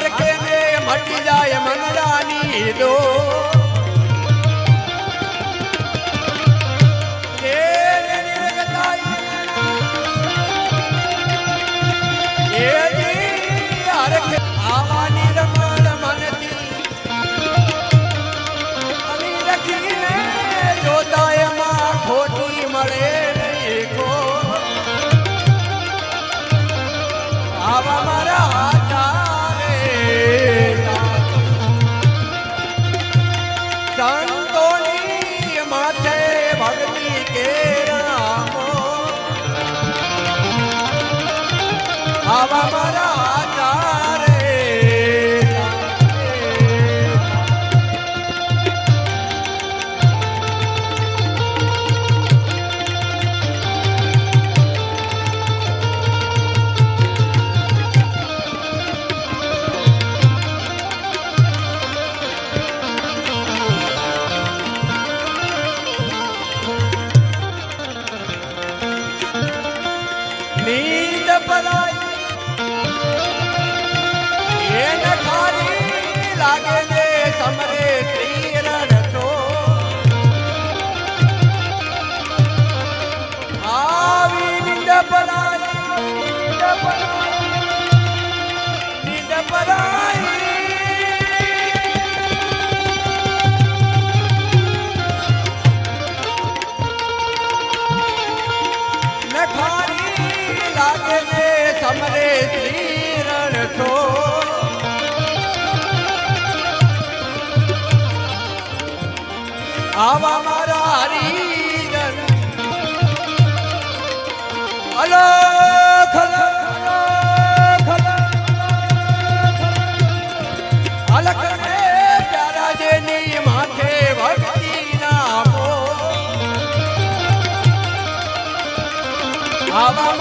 હરકે ને મટી જાય મનડાની દો આવા મારા હરિજન. અલખ અલખ પ્યારા જેની માથે ભક્તિ નામો. આવા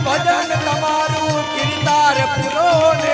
ભજન તમારું કીર્તાર પૂરો ને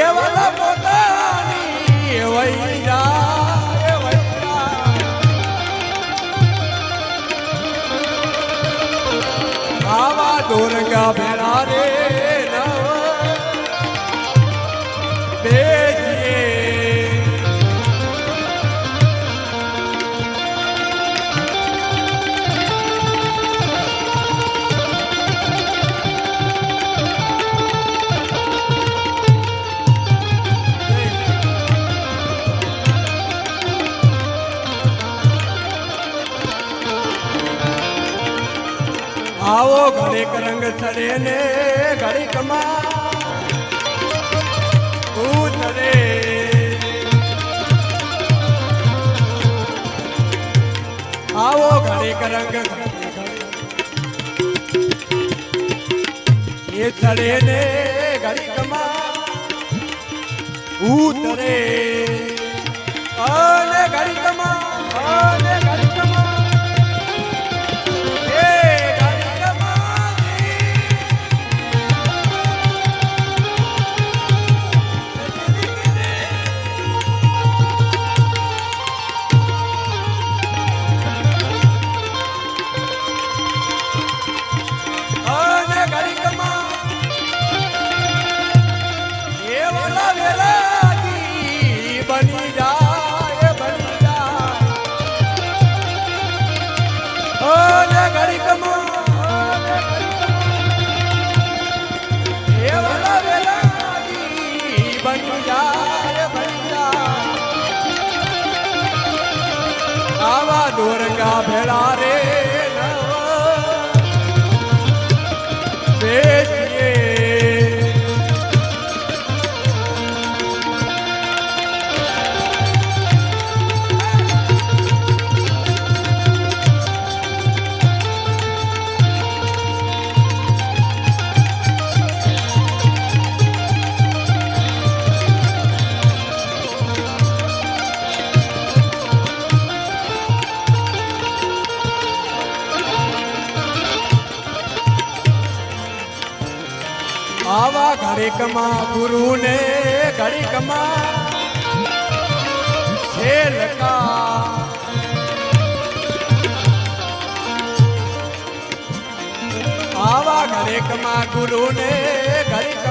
એવા પોતાની વૈરા આવા દુર્ગા ભેરા રે. સડે ઘડી કમા ઉતરે આવો ઘડી કરંગ એ સડે ને ઘડી કમા ઉતરે ઘડી કમા ઘડી ઘડીકમાં ગુરુને ઘડીકમાં છેલકા આવા ઘડીકમાં ગુરુને ઘડીક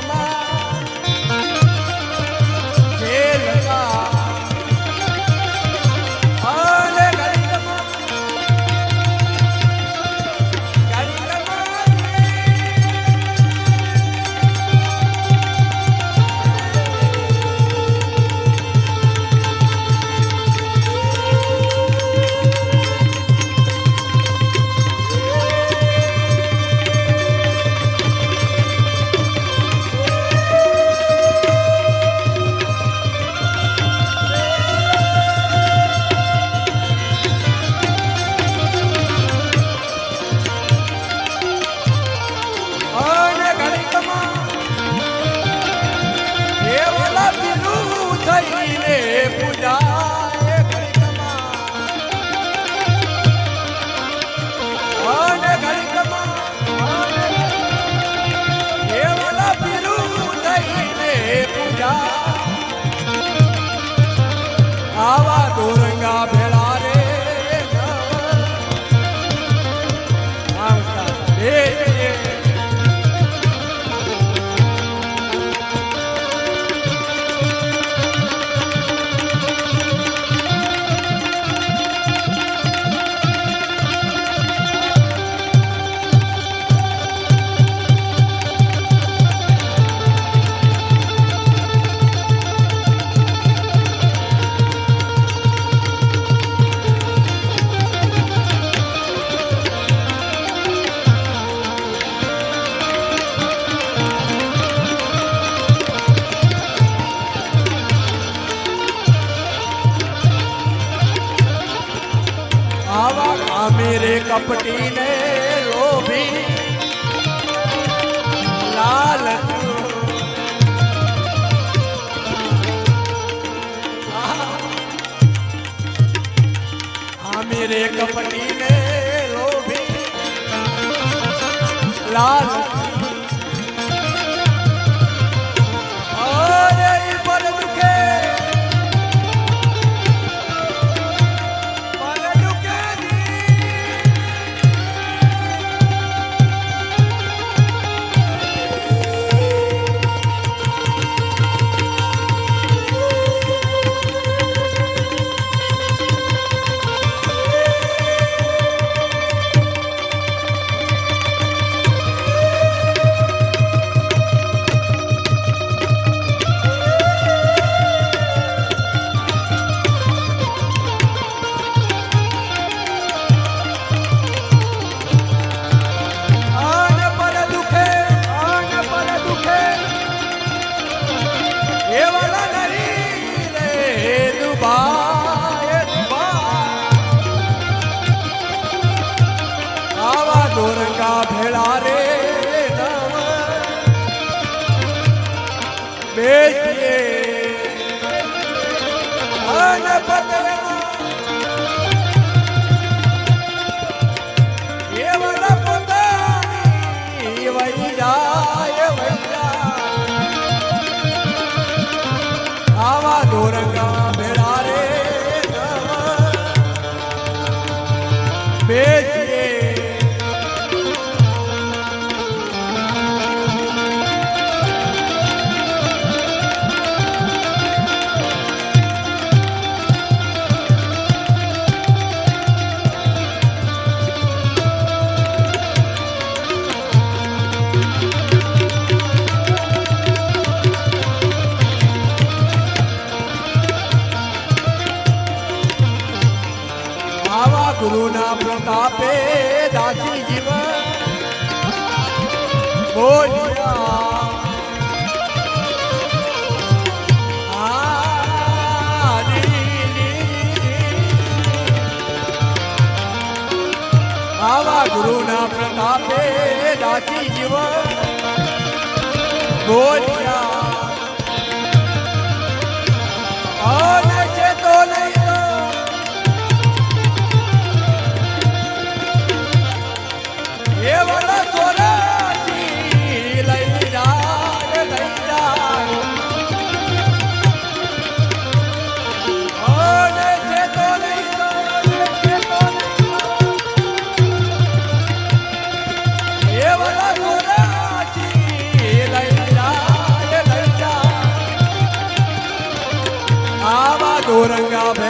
આવા અમીરે કપટીને લોભી. લાલ અમીરે કપટીને લોભી. લાલ દાસી જીવન બોલ્યા આવા ગુરુના પ્રતાપે દાસી જીવન બોલ્યા Urangabe.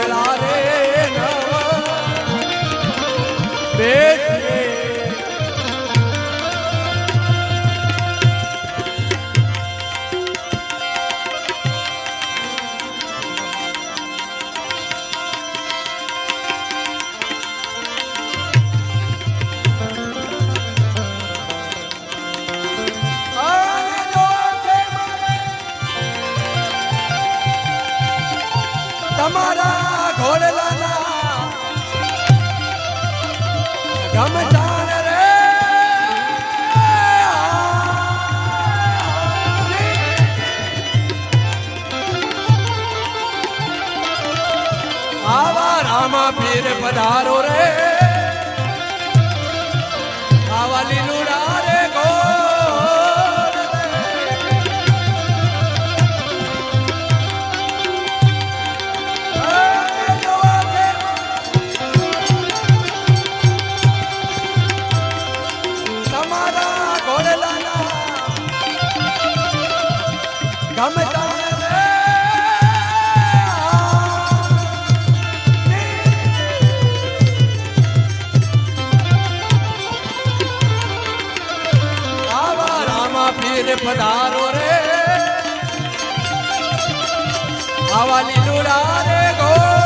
લઈને પધારો રે? આવા લીલુડા રે ગો